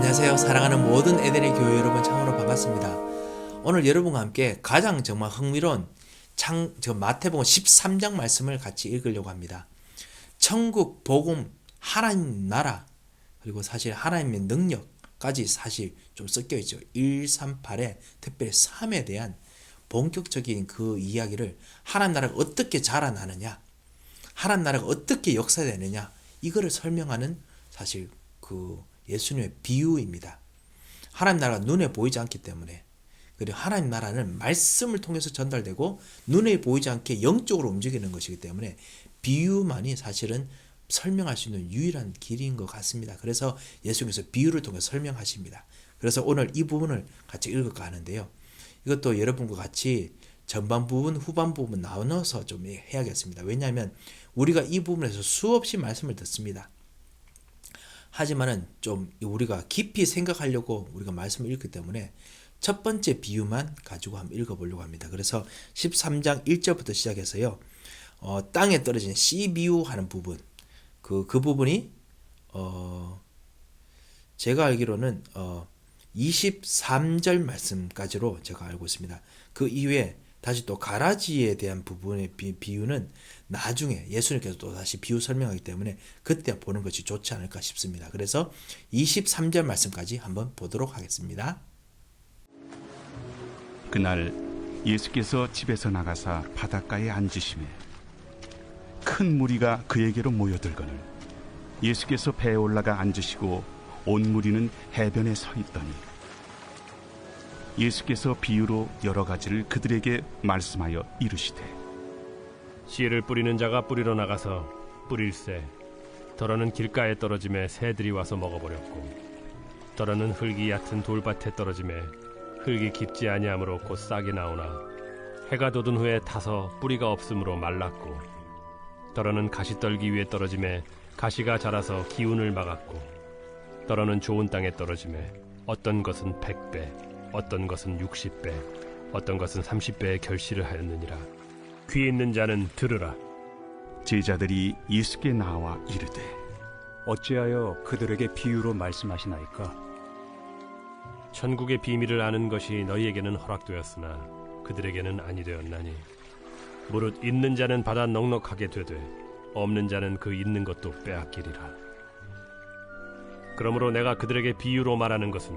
안녕하세요. 사랑하는 모든 에덴의 교회 여러분 참으로 반갑습니다. 오늘 여러분과 함께 가장 정말 흥미로운 창, 저 마태복음 13장 말씀을 같이 읽으려고 합니다. 천국, 복음, 하나님 나라, 그리고 사실 하나님의 능력까지 사실 좀 섞여 있죠. 1, 3, 8에 특별히 3에 대한 본격적인 그 이야기를 하나님 나라가 어떻게 자라나느냐, 하나님 나라가 어떻게 역사되느냐, 이거를 설명하는 사실 그 예수님의 비유입니다. 하나님 나라가 눈에 보이지 않기 때문에 그리고 하나님 나라는 말씀을 통해서 전달되고 눈에 보이지 않게 영적으로 움직이는 것이기 때문에 비유만이 사실은 설명할 수 있는 유일한 길인 것 같습니다. 그래서 예수님께서 비유를 통해 설명하십니다. 그래서 오늘 이 부분을 같이 읽을까 하는데요. 이것도 여러분과 같이 전반 부분, 후반 부분 나눠서 좀 해야겠습니다. 왜냐하면 우리가 이 부분에서 수없이 말씀을 듣습니다. 하지만은 좀 우리가 깊이 생각하려고 우리가 말씀을 읽기 때문에 첫 번째 비유만 가지고 한번 읽어보려고 합니다. 그래서 13장 1절부터 시작해서요. 어, 땅에 떨어진 씨 비유하는 부분 그, 그 부분이 어, 제가 알기로는 어, 23절 말씀까지로 제가 알고 있습니다. 그 이후에 다시 또 가라지에 대한 부분의 비, 비유는 나중에 예수님께서 또 다시 비유 설명하기 때문에 그때 보는 것이 좋지 않을까 싶습니다. 그래서 23절 말씀까지 한번 보도록 하겠습니다. 그날 예수께서 집에서 나가사 바닷가에 앉으심에 큰 무리가 그에게로 모여들거늘 예수께서 배에 올라가 앉으시고 온 무리는 해변에 서 있더니 예수께서 비유로 여러 가지를 그들에게 말씀하여 이르시되 씨를 뿌리는 자가 뿌리러 나가서 뿌릴새 더러는 길가에 떨어짐에 새들이 와서 먹어버렸고 더러는 흙이 얕은 돌밭에 떨어짐에 흙이 깊지 아니하므로 곧 싹이 나오나 해가 돋은 후에 타서 뿌리가 없으므로 말랐고 더러는 가시 떨기 위에 떨어짐에 가시가 자라서 기운을 막았고 더러는 좋은 땅에 떨어짐에 어떤 것은 백배 어떤 것은 육십 배 어떤 것은 삼십 배의 결실을 하였느니라. 귀 있는 자는 들으라. 제자들이 예수께 나와 이르되 어찌하여 그들에게 비유로 말씀하시나이까? 천국의 비밀을 아는 것이 너희에게는 허락되었으나 그들에게는 아니 되었나니. 무릇 있는 자는 받아 넉넉하게 되되 없는 자는 그 있는 것도 빼앗기리라. 그러므로 내가 그들에게 비유로 말하는 것은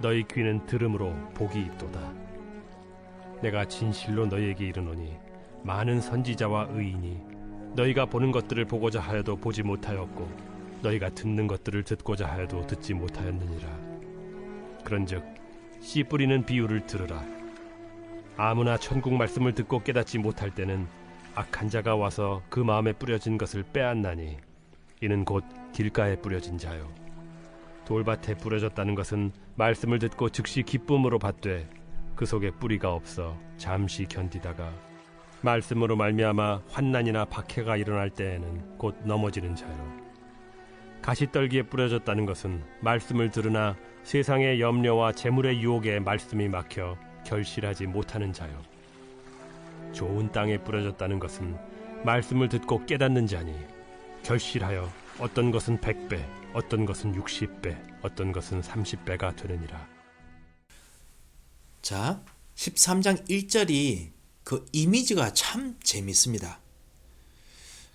너희 귀는 들음으로 복이 있도다. 내가 진실로 너희에게 이르노니 많은 선지자와 의인이 너희가 보는 것들을 보고자 하여도 보지 못하였고 너희가 듣는 것들을 듣고자 하여도 듣지 못하였느니라. 그런즉 씨 뿌리는 비유를 들으라. 아무나 천국 말씀을 듣고 깨닫지 못할 때는 악한 자가 와서 그 마음에 뿌려진 것을 빼앗나니 이는 곧 길가에 뿌려진 자요. 돌밭에 뿌려졌다는 것은 말씀을 듣고 즉시 기쁨으로 받되 그 속에 뿌리가 없어 잠시 견디다가 말씀으로 말미암아 환난이나 박해가 일어날 때에는 곧 넘어지는 자요. 가시떨기에 뿌려졌다는 것은 말씀을 들으나 세상의 염려와 재물의 유혹에 말씀이 막혀 결실하지 못하는 자요. 좋은 땅에 뿌려졌다는 것은 말씀을 듣고 깨닫는 자니 결실하여 어떤 것은 백배 어떤 것은 육십 배 어떤 것은 삼십 배가 되느니라 자, 13장 1절이 그 이미지가 참 재밌습니다.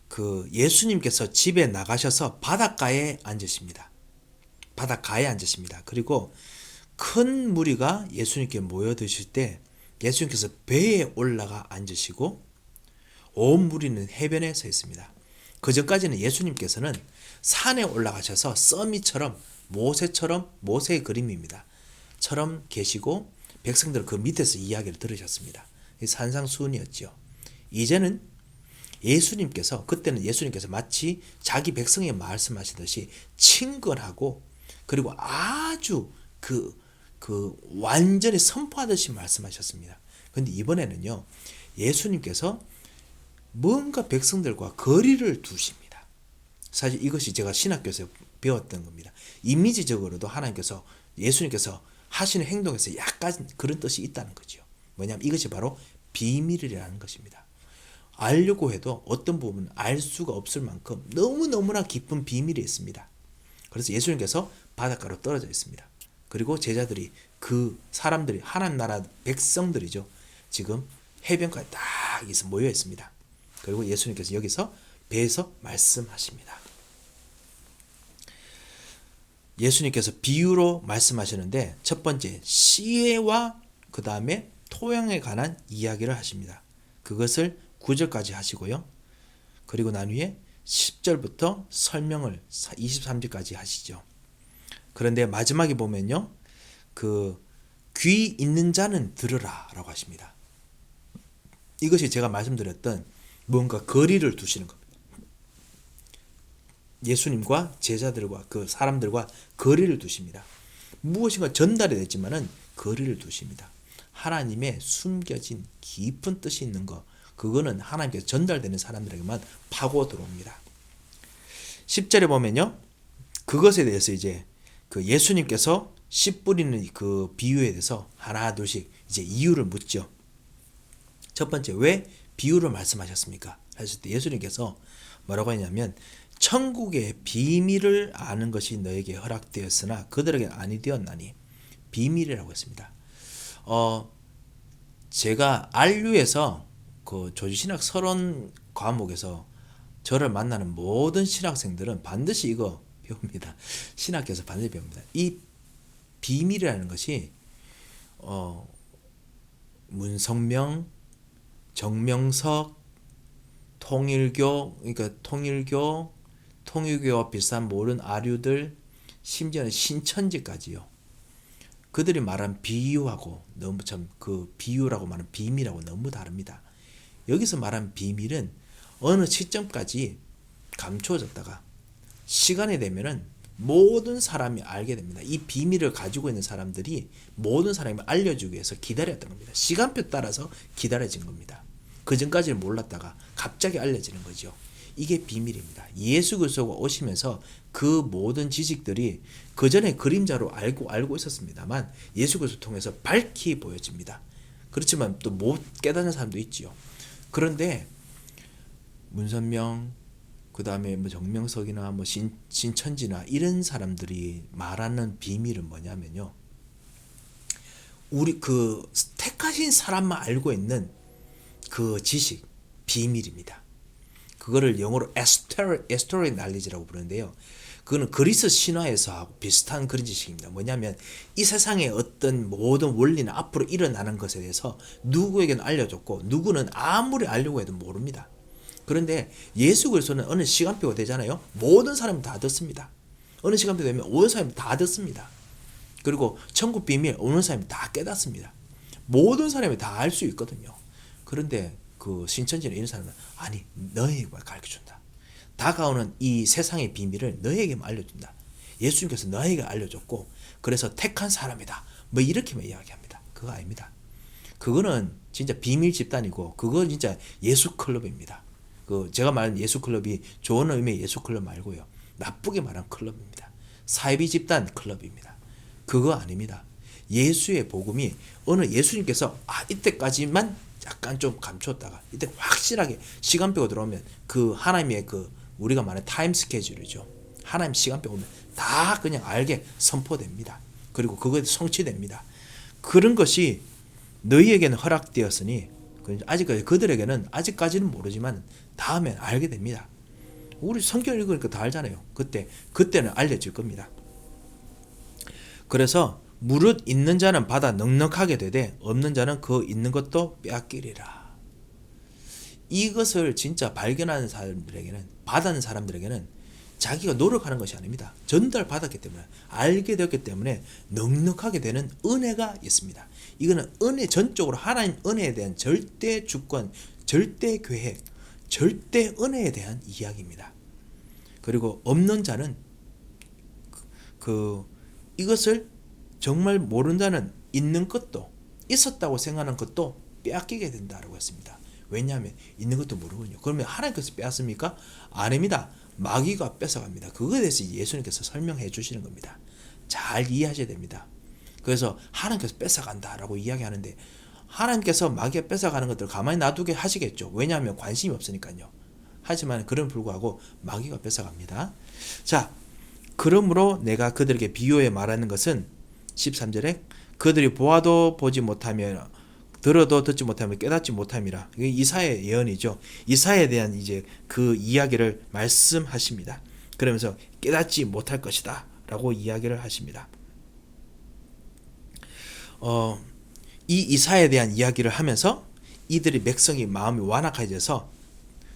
그 예수님께서 집에 나가셔서 바닷가에 앉으십니다. 바닷가에 앉으십니다. 그리고 큰 무리가 예수님께 모여드실 때 예수님께서 배에 올라가 앉으시고 온 무리는 해변에 서 있습니다. 그 전까지는 예수님께서는 산에 올라가셔서 써미처럼 모세처럼 모세의 그림입니다. 처럼 계시고 백성들은 그 밑에서 이야기를 들으셨습니다. 산상수훈이었죠. 이제는 예수님께서 그때는 예수님께서 마치 자기 백성에 말씀하시듯이 친근하고 그리고 아주 그, 그 완전히 선포하듯이 말씀하셨습니다. 근데 이번에는요, 예수님께서 뭔가 백성들과 거리를 두십니다. 사실 이것이 제가 신학교에서 배웠던 겁니다. 이미지적으로도 하나님께서 예수님께서 하시는 행동에서 약간 그런 뜻이 있다는 거죠. 뭐냐면 이것이 바로 비밀이라는 것입니다. 알려고 해도 어떤 부분은 알 수가 없을 만큼 너무너무나 깊은 비밀이 있습니다. 그래서 예수님께서 바닷가로 떨어져 있습니다. 그리고 제자들이 그 사람들이 하나님 나라 백성들이죠. 지금 해변가에 딱 모여 있습니다. 그리고 예수님께서 여기서 배에서 말씀하십니다. 예수님께서 비유로 말씀하시는데 첫 번째 시혜와 그 다음에 토양에 관한 이야기를 하십니다. 그것을 9절까지 하시고요. 그리고 난 후에 10절부터 설명을 23절까지 하시죠. 그런데 마지막에 보면요. 그 귀 있는 자는 들으라 라고 하십니다. 이것이 제가 말씀드렸던 뭔가 거리를 두시는 겁니다. 예수님과 제자들과 그 사람들과 거리를 두십니다. 무엇인가 전달이 됐지만은 거리를 두십니다. 하나님의 숨겨진 깊은 뜻이 있는 것, 그거는 하나님께서 전달되는 사람들에게만 파고 들어옵니다. 10절에 보면요. 그것에 대해서 이제 그 예수님께서 씨 뿌리는 그 비유에 대해서 하나 둘씩 이제 이유를 묻죠. 첫 번째 왜 비유를 말씀하셨습니까? 했을 때 예수님께서 뭐라고 했냐면 천국의 비밀을 아는 것이 너에게 허락되었으나 그들에게 아니 되었나니 비밀이라고 했습니다. 어 제가 안류에서 그 조지신학 서론 과목에서 저를 만나는 모든 신학생들은 반드시 이거 배웁니다. 신학교에서 반드시 배웁니다. 이 비밀이라는 것이 어 문성명, 정명석, 통일교, 그러니까 통일교, 통일교와 비슷한 모든 아류들, 심지어는 신천지까지요. 그들이 말한 비유하고 너무 참 그 비유라고 말하는 비밀하고 너무 다릅니다. 여기서 말한 비밀은 어느 시점까지 감추어졌다가 시간이 되면은 모든 사람이 알게 됩니다. 이 비밀을 가지고 있는 사람들이 모든 사람이 알려주기 위해서 기다렸던 겁니다. 시간표 따라서 기다려진 겁니다. 그 전까지는 몰랐다가 갑자기 알려지는 거죠. 이게 비밀입니다. 예수 그리스도가 오시면서 그 모든 지식들이 그 전에 그림자로 알고 알고 있었습니다만 예수 그리스도 통해서 밝히 보여집니다. 그렇지만 또 못 깨닫는 사람도 있지요. 그런데 문선명 그 다음에 뭐 정명석이나 뭐 신, 신천지나 이런 사람들이 말하는 비밀은 뭐냐면요. 우리 그 택하신 사람만 알고 있는 그 지식 비밀입니다. 그거를 영어로 에스토리 날리지라고 부르는데요. 그거는 그리스 신화에서 비슷한 그런 지식입니다. 뭐냐면 이 세상의 어떤 모든 원리는 앞으로 일어나는 것에 대해서 누구에게는 알려줬고 누구는 아무리 알려고 해도 모릅니다. 그런데 예수 그리스도는 어느 시간표가 되잖아요. 모든 사람이 다 듣습니다. 어느 시간표 되면 온 사람이 다 듣습니다. 그리고 천국 비밀 어느 사람이 다 깨닫습니다. 모든 사람이 다 알 수 있거든요. 그런데 그 신천지나 이런 사람은 아니 너에게만 가르쳐준다. 다가오는 이 세상의 비밀을 너에게만 알려준다. 예수님께서 너에게 알려줬고 그래서 택한 사람이다. 뭐 이렇게만 이야기합니다. 그거 아닙니다. 그거는 진짜 비밀 집단이고 그거 진짜 예수 클럽입니다. 그 제가 말한 예수 클럽이 좋은 의미의 예수 클럽 말고요. 나쁘게 말한 클럽입니다. 사이비 집단 클럽입니다. 그거 아닙니다. 예수의 복음이 어느 예수님께서 아 이때까지만 약간 좀 감췄다가 이때 확실하게 시간표가 들어오면 그 하나님의 그 우리가 말하는 타임 스케줄이죠. 하나님 시간표 오면 다 그냥 알게 선포됩니다. 그리고 그것이 성취됩니다. 그런 것이 너희에게는 허락되었으니 아직까지 그들에게는 아직까지는 모르지만 다음엔 알게 됩니다. 우리 성경 읽으니까 다 알잖아요. 그때 그때는 알려질 겁니다. 그래서 무릇 있는 자는 받아 넉넉하게 되되 없는 자는 그 있는 것도 빼앗기리라. 이것을 진짜 발견하는 사람들에게는 받은 사람들에게는 자기가 노력하는 것이 아닙니다. 전달 받았기 때문에 알게 되었기 때문에 넉넉하게 되는 은혜가 있습니다. 이거는 은혜 전적으로 하나님 은혜에 대한 절대 주권, 절대 계획, 절대 은혜에 대한 이야기입니다. 그리고 없는 자는 그, 그 이것을 정말 모른다는 있는 것도 있었다고 생각하는 것도 빼앗기게 된다라고 했습니다. 왜냐하면 있는 것도 모르거든요. 그러면 하나님께서 빼앗습니까? 아닙니다. 마귀가 뺏어갑니다. 그거에 대해서 예수님께서 설명해 주시는 겁니다. 잘 이해하셔야 됩니다. 그래서 하나님께서 뺏어간다라고 이야기하는데 하나님께서 마귀가 뺏어가는 것들을 가만히 놔두게 하시겠죠. 왜냐하면 관심이 없으니까요. 하지만 그런 불구하고 마귀가 뺏어갑니다. 자, 그러므로 내가 그들에게 비유해 말하는 것은 13절에 그들이 보아도 보지 못하며 들어도 듣지 못하며 깨닫지 못함이라. 이사의 예언이죠. 이사에 대한 이제 그 이야기를 말씀하십니다. 그러면서 깨닫지 못할 것이다 라고 이야기를 하십니다. 어, 이 이사에 대한 이야기를 하면서 이들이 백성이 마음이 완악해져서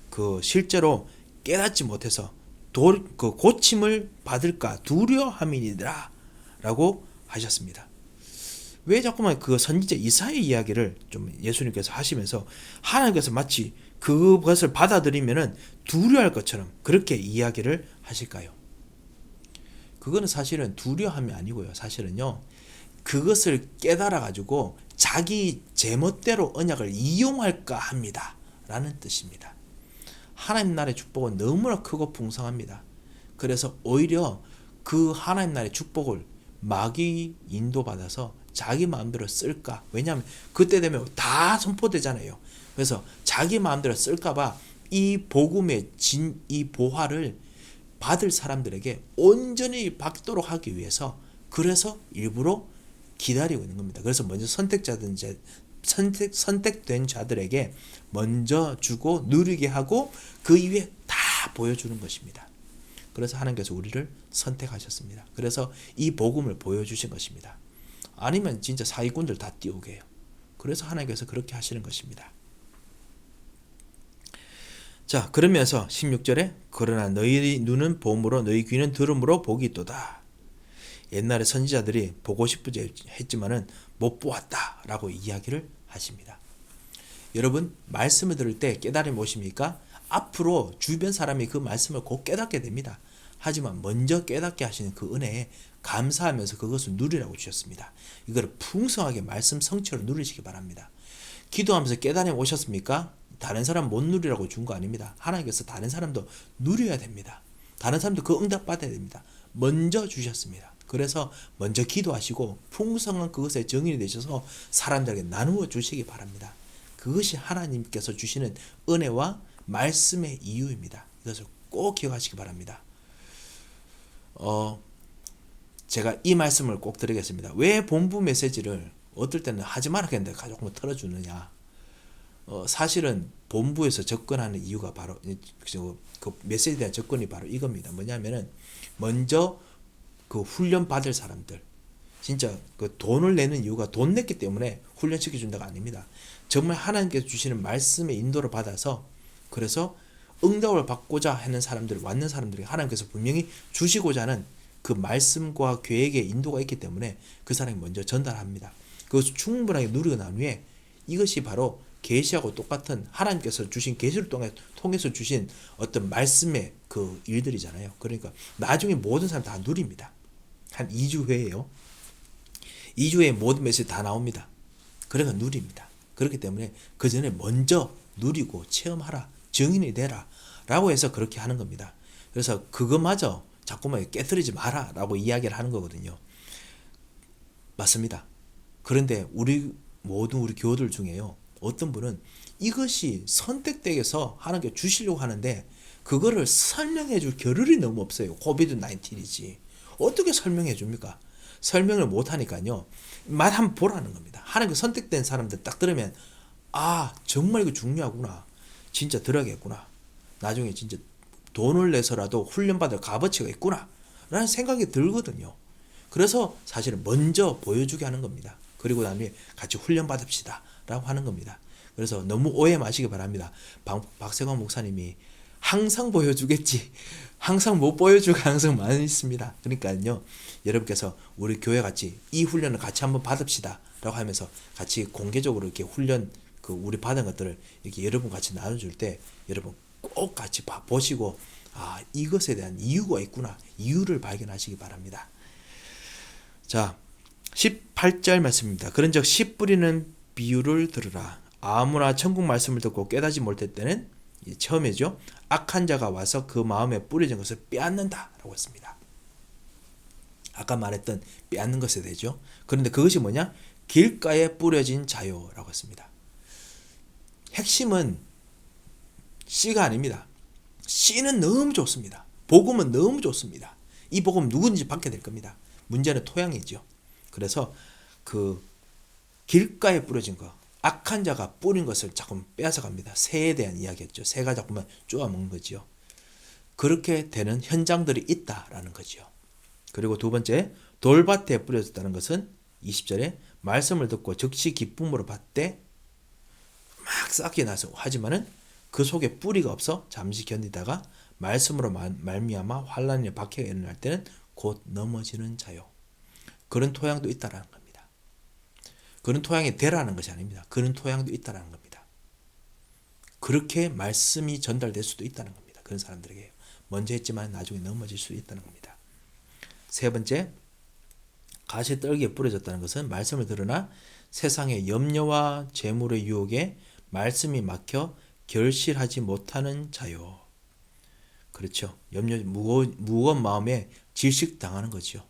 그 실제로 깨닫지 못해서 돌, 그 고침을 받을까 두려함이니라 라고 하셨습니다. 왜 자꾸만 그 선지자 이사의 이야기를 좀 예수님께서 하시면서 하나님께서 마치 그것을 받아들이면은 두려워할 것처럼 그렇게 이야기를 하실까요? 그거는 사실은 두려움이 아니고요. 사실은요. 그것을 깨달아 가지고 자기 제멋대로 언약을 이용할까 합니다. 라는 뜻입니다. 하나님 나라의 축복은 너무나 크고 풍성합니다. 그래서 오히려 그 하나님 나라의 축복을 마귀 인도받아서 자기 마음대로 쓸까? 왜냐하면 그때 되면 다 선포되잖아요. 그래서 자기 마음대로 쓸까봐 이 복음의 진, 이 보화를 받을 사람들에게 온전히 받도록 하기 위해서 그래서 일부러 기다리고 있는 겁니다. 그래서 먼저 선택자든 선택 선택된 자들에게 먼저 주고 누리게 하고 그 이후에 다 보여주는 것입니다. 그래서 하나님께서 우리를 선택하셨습니다. 그래서 이 복음을 보여주신 것입니다. 아니면 진짜 사기꾼들 다 띄우게 해요. 그래서 하나님께서 그렇게 하시는 것입니다. 자, 그러면서 16절에 그러나 너희 눈은 봄으로 너희 귀는 들음으로 복이 있도다. 옛날에 선지자들이 보고 싶지 했지만은 못 보았다라고 이야기를 하십니다. 여러분 말씀을 들을 때 깨달음이 오십니까? 앞으로 주변 사람이 그 말씀을 곧 깨닫게 됩니다. 하지만 먼저 깨닫게 하시는 그 은혜에 감사하면서 그것을 누리라고 주셨습니다. 이걸 풍성하게 말씀 성취로 누리시기 바랍니다. 기도하면서 깨달음이 오셨습니까? 다른 사람 못 누리라고 준 거 아닙니다. 하나님께서 다른 사람도 누려야 됩니다. 다른 사람도 그 응답 받아야 됩니다. 먼저 주셨습니다. 그래서 먼저 기도하시고 풍성한 그것에 정인이 되셔서 사람들에게 나누어 주시기 바랍니다. 그것이 하나님께서 주시는 은혜와 말씀의 이유입니다. 이것을 꼭 기억하시기 바랍니다. 어, 제가 이 말씀을 꼭 드리겠습니다. 왜 본부 메시지를 어떨 때는 하지 말았겠는데 조금 틀어주느냐. 어, 사실은 본부에서 접근하는 이유가 바로 그 메시지에 대한 접근이 바로 이겁니다. 뭐냐면은 먼저 그 훈련 받을 사람들 진짜 그 돈을 내는 이유가 돈 냈기 때문에 훈련 시켜 준다가 아닙니다. 정말 하나님께서 주시는 말씀의 인도를 받아서 그래서 응답을 받고자 하는 사람들 왔는 사람들이 하나님께서 분명히 주시고자 하는 그 말씀과 계획의 인도가 있기 때문에 그 사람이 먼저 전달합니다. 그것을 충분하게 누리고 난 후에 이것이 바로 계시하고 똑같은 하나님께서 주신 계시를 통해 통해서 주신 어떤 말씀의 그 일들이잖아요. 그러니까 나중에 모든 사람 다 누립니다. 한 2주 후에요. 2주 후에 모든 메시지 다 나옵니다. 그러니까 누립니다. 그렇기 때문에 그 전에 먼저 누리고 체험하라. 증인이 되라. 라고 해서 그렇게 하는 겁니다. 그래서 그거마저 자꾸만 깨뜨리지 마라. 라고 이야기를 하는 거거든요. 맞습니다. 그런데 우리 모든 우리 교들 중에요. 어떤 분은 이것이 선택되게서 하나님께 주시려고 하는데 그거를 설명해 줄 겨를이 너무 없어요. 코비드 19이지. 어떻게 설명해 줍니까? 설명을 못 하니까요. 맛 한번 보라는 겁니다. 하나님께 선택된 사람들 딱 들으면 아, 정말 이거 중요하구나. 진짜 들어야겠구나. 나중에 진짜 돈을 내서라도 훈련받을 값어치가 있구나. 라는 생각이 들거든요. 그래서 사실은 먼저 보여주게 하는 겁니다. 그리고 나중에 같이 훈련받읍시다. 라고 하는 겁니다. 그래서 너무 오해 마시기 바랍니다. 박, 박세광 목사님이 항상 보여주겠지. 항상 못 보여줄 가능성 많이 있습니다. 그러니까요. 여러분께서 우리 교회 같이 이 훈련을 같이 한번 받읍시다. 라고 하면서 같이 공개적으로 이렇게 훈련 그 우리 받은 것들을 이렇게 여러분 같이 나눠줄 때 여러분 꼭 같이 봐, 보시고 아 이것에 대한 이유가 있구나 이유를 발견하시기 바랍니다. 자, 18절 말씀입니다. 그런즉 씨 뿌리는 비유를 들으라. 아무나 천국 말씀을 듣고 깨닫지 못할 때는 이 처음이죠. 악한 자가 와서 그 마음에 뿌려진 것을 빼앗는다라고 했습니다. 아까 말했던 빼앗는 것에 되죠. 그런데 그것이 뭐냐? 길가에 뿌려진 자요라고 했습니다. 핵심은 씨가 아닙니다. 씨는 너무 좋습니다. 복음은 너무 좋습니다. 이 복음 누구든지 받게 될 겁니다. 문제는 토양이죠. 그래서 그 길가에 뿌려진 거, 악한 자가 뿌린 것을 자꾸 빼앗아 갑니다. 새에 대한 이야기였죠. 새가 자꾸만 쪼아 먹는 거지요. 그렇게 되는 현장들이 있다라는 거지요. 그리고 두 번째, 돌밭에 뿌려졌다는 것은 20절에 말씀을 듣고 즉시 기쁨으로 받되 막 싹이 나서 하지만은 그 속에 뿌리가 없어 잠시 견디다가 말씀으로 말- 말미암아 환란의 박해가 일어날 때는 곧 넘어지는 자요. 그런 토양도 있다라는 겁니다. 그런 토양이 되라는 것이 아닙니다. 그런 토양도 있다라는 겁니다. 그렇게 말씀이 전달될 수도 있다는 겁니다. 그런 사람들에게 먼저 했지만 나중에 넘어질 수 있다는 겁니다. 세 번째, 가시 떨기에 뿌려졌다는 것은 말씀을 들으나 세상의 염려와 재물의 유혹에 말씀이 막혀 결실하지 못하는 자요. 그렇죠. 염려 무거, 무거운 마음에 질식당하는 거죠.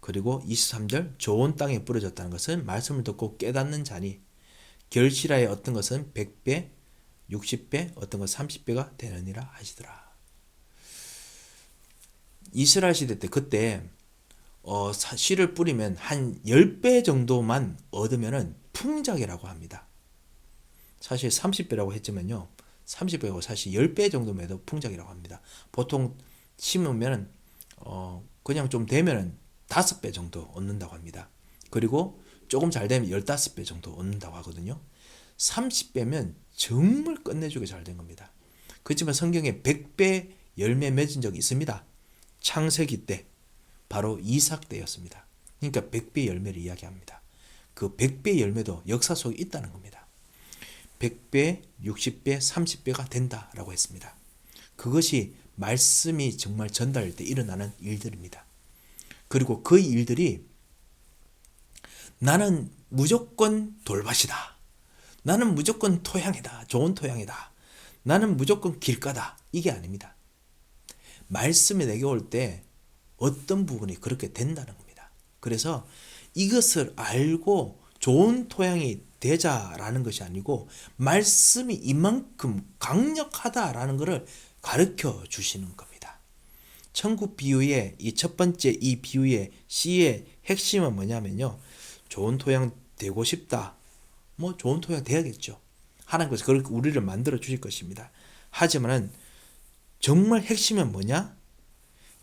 그리고 23절 좋은 땅에 뿌려졌다는 것은 말씀을 듣고 깨닫는 자니 결실하여 어떤 것은 100배, 60배, 어떤 것은 30배가 되느니라 하시더라. 이스라엘 시대 때 그때 어, 사- 씨를 뿌리면 한 10배 정도만 얻으면은 풍작이라고 합니다. 사실 30배라고 했지만요. 30배고 사실 10배 정도면 해도 풍작이라고 합니다. 보통 심으면 어, 그냥 좀 되면은 5배 정도 얻는다고 합니다. 그리고 조금 잘 되면 15배 정도 얻는다고 하거든요. 30배면 정말 끝내주게 잘 된 겁니다. 그렇지만 성경에 100배 열매 맺은 적이 있습니다. 창세기 때 바로 이삭 때였습니다. 그러니까 100배 열매를 이야기합니다. 그 100배 열매도 역사 속에 있다는 겁니다. 100배, 60배, 30배가 된다라고 했습니다. 그것이 말씀이 정말 전달될 때 일어나는 일들입니다. 그리고 그 일들이 나는 무조건 돌밭이다. 나는 무조건 토양이다. 좋은 토양이다. 나는 무조건 길가다. 이게 아닙니다. 말씀이 내게 올 때 어떤 부분이 그렇게 된다는 겁니다. 그래서 이것을 알고 좋은 토양이 되자라는 것이 아니고 말씀이 이만큼 강력하다라는 것을 가르쳐 주시는 겁니다. 천국 비유의 이 첫 번째 이 비유의 씨의 핵심은 뭐냐면요. 좋은 토양 되고 싶다. 뭐 좋은 토양 돼야겠죠. 하나님께서 그렇게 우리를 만들어 주실 것입니다. 하지만은 정말 핵심은 뭐냐?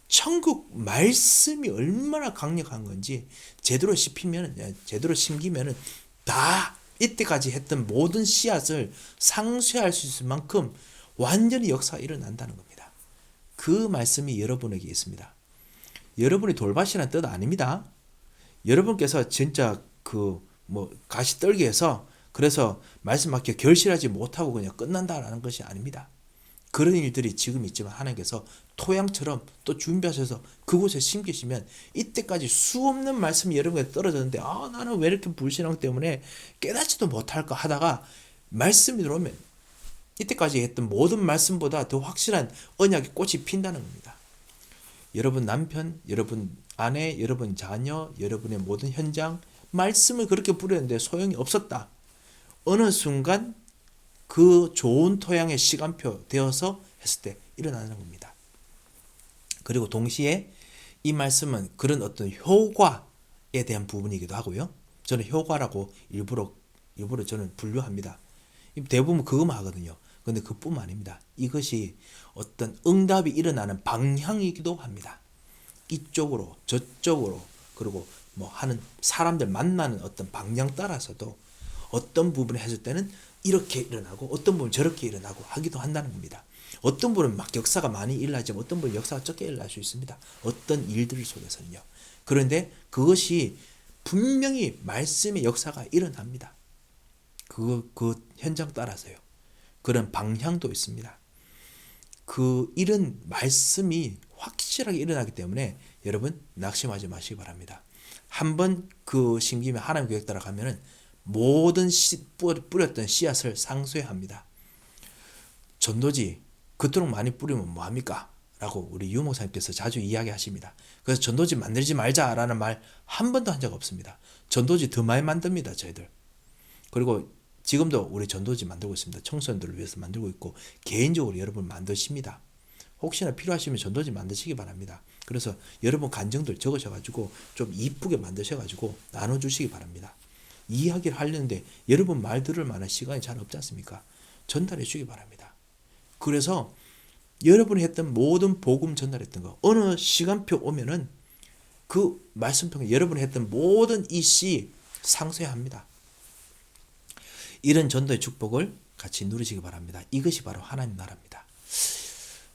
천국 말씀이 얼마나 강력한 건지 제대로 씹히면 제대로 심기면은 다 이때까지 했던 모든 씨앗을 상쇄할 수 있을 만큼 완전히 역사가 일어난다는 겁니다. 그 말씀이 여러분에게 있습니다. 여러분이 돌밭이라는 뜻 아닙니다. 여러분께서 진짜 그 뭐 가시 떨기해서 그래서 말씀 맞게 결실하지 못하고 그냥 끝난다라는 것이 아닙니다. 그런 일들이 지금 있지만 하나님께서 토양처럼 또 준비하셔서 그곳에 심기시면 이때까지 수없는 말씀이 여러분에게 떨어졌는데 아 나는 왜 이렇게 불신앙 때문에 깨닫지도 못할까 하다가 말씀이 들어오면 이때까지 했던 모든 말씀보다 더 확실한 언약의 꽃이 핀다는 겁니다. 여러분 남편, 여러분 아내, 여러분 자녀, 여러분의 모든 현장 말씀을 그렇게 부르는데 소용이 없었다. 어느 순간 그 좋은 토양의 시간표 되어서 했을 때 일어나는 겁니다. 그리고 동시에 이 말씀은 그런 어떤 효과에 대한 부분이기도 하고요. 저는 효과라고 일부러 일부러 저는 분류합니다. 대부분 그것만 하거든요. 근데 그뿐만 아닙니다. 이것이 어떤 응답이 일어나는 방향이기도 합니다. 이쪽으로 저쪽으로 그리고 뭐 하는 사람들 만나는 어떤 방향 따라서도 어떤 부분을 했을 때는 이렇게 일어나고 어떤 부분 저렇게 일어나고 하기도 한다는 겁니다. 어떤 분은 막 역사가 많이 일어나지만 어떤 분은 역사가 적게 일어날 수 있습니다. 어떤 일들 속에서는요. 그런데 그것이 분명히 말씀의 역사가 일어납니다. 그, 그 현장 따라서요. 그런 방향도 있습니다. 그 일은 말씀이 확실하게 일어나기 때문에 여러분 낙심하지 마시기 바랍니다. 한번 그 심기면 하나님 계획 따라 가면은 모든 씨, 뿌- 뿌렸던 씨앗을 상쇄합니다. 전도지 그토록 많이 뿌리면 뭐합니까? 라고 우리 유목사님께서 자주 이야기하십니다. 그래서 전도지 만들지 말자라는 말 한 번도 한 적 없습니다. 전도지 더 많이 만듭니다. 저희들. 그리고 지금도 우리 전도지 만들고 있습니다. 청소년들을 위해서 만들고 있고 개인적으로 여러분 만드십니다. 혹시나 필요하시면 전도지 만드시기 바랍니다. 그래서 여러분 간증들 적으셔가지고 좀 이쁘게 만드셔가지고 나눠주시기 바랍니다. 이야기를 하려는데 여러분 말 들을 만한 시간이 잘 없지 않습니까? 전달해 주기 바랍니다. 그래서 여러분이 했던 모든 복음 전달했던 거 어느 시간표 오면은 그 말씀 통해 여러분이 했던 모든 이씨 상쇄 합니다. 이런 전도의 축복을 같이 누리시기 바랍니다. 이것이 바로 하나님 나라입니다.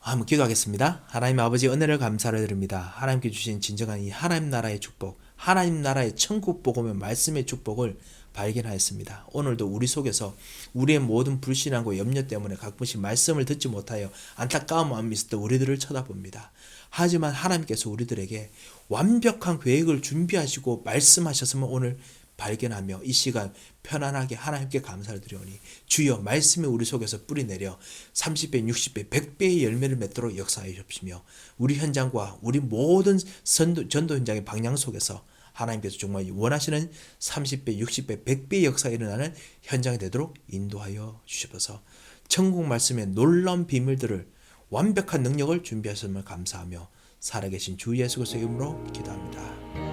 한번 기도하겠습니다. 하나님 아버지 은혜를 감사를 드립니다. 하나님께 주신 진정한 이 하나님 나라의 축복, 하나님 나라의 천국 복음의 말씀의 축복을 발견하였습니다. 오늘도 우리 속에서 우리의 모든 불신함과 염려 때문에 가끔씩 말씀을 듣지 못하여 안타까운 마음이 있을 때 우리들을 쳐다봅니다. 하지만 하나님께서 우리들에게 완벽한 계획을 준비하시고 말씀하셨으면 오늘 발견하며 이 시간 편안하게 하나님께 감사를 드리오니 주여 말씀이 우리 속에서 뿌리 내려 30배, 60배, 100배의 열매를 맺도록 역사해 주시며 우리 현장과 우리 모든 선도, 전도 현장의 방향 속에서 하나님께서 정말 원하시는 30배, 60배, 100배의 역사가 일어나는 현장이 되도록 인도하여 주시옵소서 천국 말씀의 놀라운 비밀들을 완벽한 능력을 준비하셨음을 감사하며 살아계신 주 예수 그리스도의 이름으로 기도합니다.